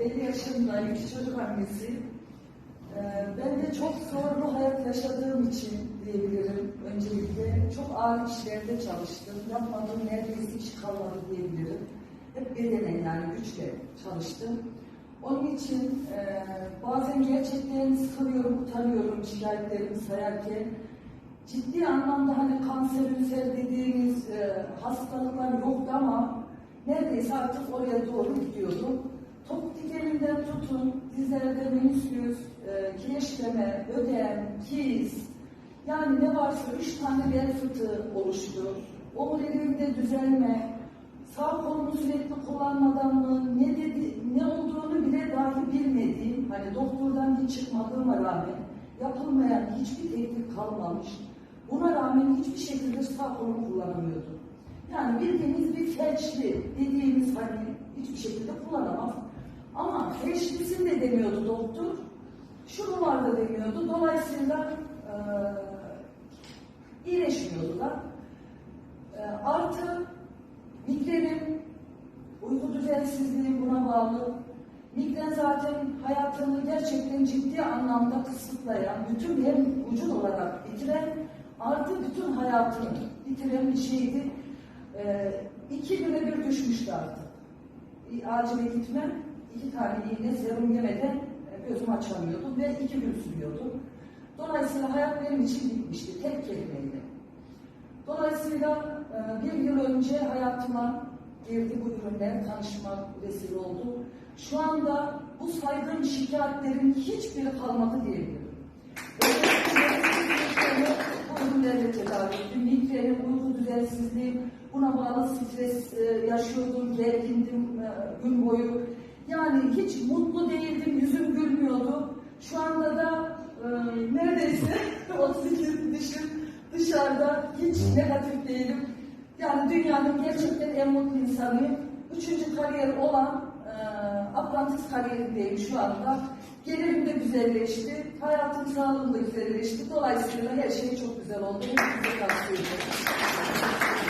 50 yaşındayım, iki çocuk annesiyim. Ee, Ben de çok zorlu hayat yaşadığım için diyebilirim öncelikle. Çok ağır işlerde çalıştım. Yapmadığım neredeyse iş kalmadı diyebilirim. Hep bedenen yani güçle çalıştım. Onun için e, bazen gerçekten sıkılıyorum, utanıyorum şikayetlerimi sayarken. Ciddi anlamda hani kanser, ülser dediğimiz e, hastalıklar yoktu ama neredeyse artık oraya doğru gidiyordum. Dikeninden tutun, dizlerde menüsküs, e, kireçleme, ödem, kiz, yani ne varsa üç tane bel fıtığı oluştu. Omurilimde düzelme, sağ kolumu sürekli kullanmadan mı, ne dedi, ne olduğunu bile dahi bilmediğim, hani doktordan hiç çıkmadığıma rağmen yapılmayan hiçbir tetkik kalmamış. Buna rağmen hiçbir şekilde sağ kolumu kullanamıyordum. Yani bildiğimiz bir felçli dediğimiz hani hiçbir şekilde kullanamaz. Ama felçlisin de demiyordu doktor. Şunu var da demiyordu. Dolayısıyla eee iyileşmiyordu da. Eee, artı migrenim, uyku düzensizliği buna bağlı. Migren zaten hayatını gerçekten ciddi anlamda kısıtlayan, bütün hem vücut olarak bitiren, artı bütün hayatını bitiren bir şeydi. Ee, iki güne bir düşmüştü artık. Bir Acile gitmem, iki tane iğne serum yemeden e, gözümü açamıyordum ve iki gün sürüyordu. Dolayısıyla hayat benim için bitmişti, tek kelimeyle. Dolayısıyla e, bir yıl önce hayatıma girdi bu ürünler, tanışmak vesile oldu. Şu anda bu saydığım şikayetlerin hiçbiri kalmadı diyebilirim. Bu ürünlerle tedavi ettim. Migrenim, uyku düzensizliğim, buna bağlı stres e, yaşıyordum, gergindim gün boyu. Yani hiç mutlu değildim, yüzüm gülmüyordu. Şu anda da e, neredeyse 32 dışım dışarıda hiç negatif değilim. Yani dünyanın gerçekten en mutlu insanıyım. Üçüncü kariyer olan e, Atlantis kariyerindeyim şu anda. Gelirim de güzelleşti. Hayatım, sağlığım da güzelleşti. Dolayısıyla her şey çok güzel oldu. Hepinize tavsiye ederim.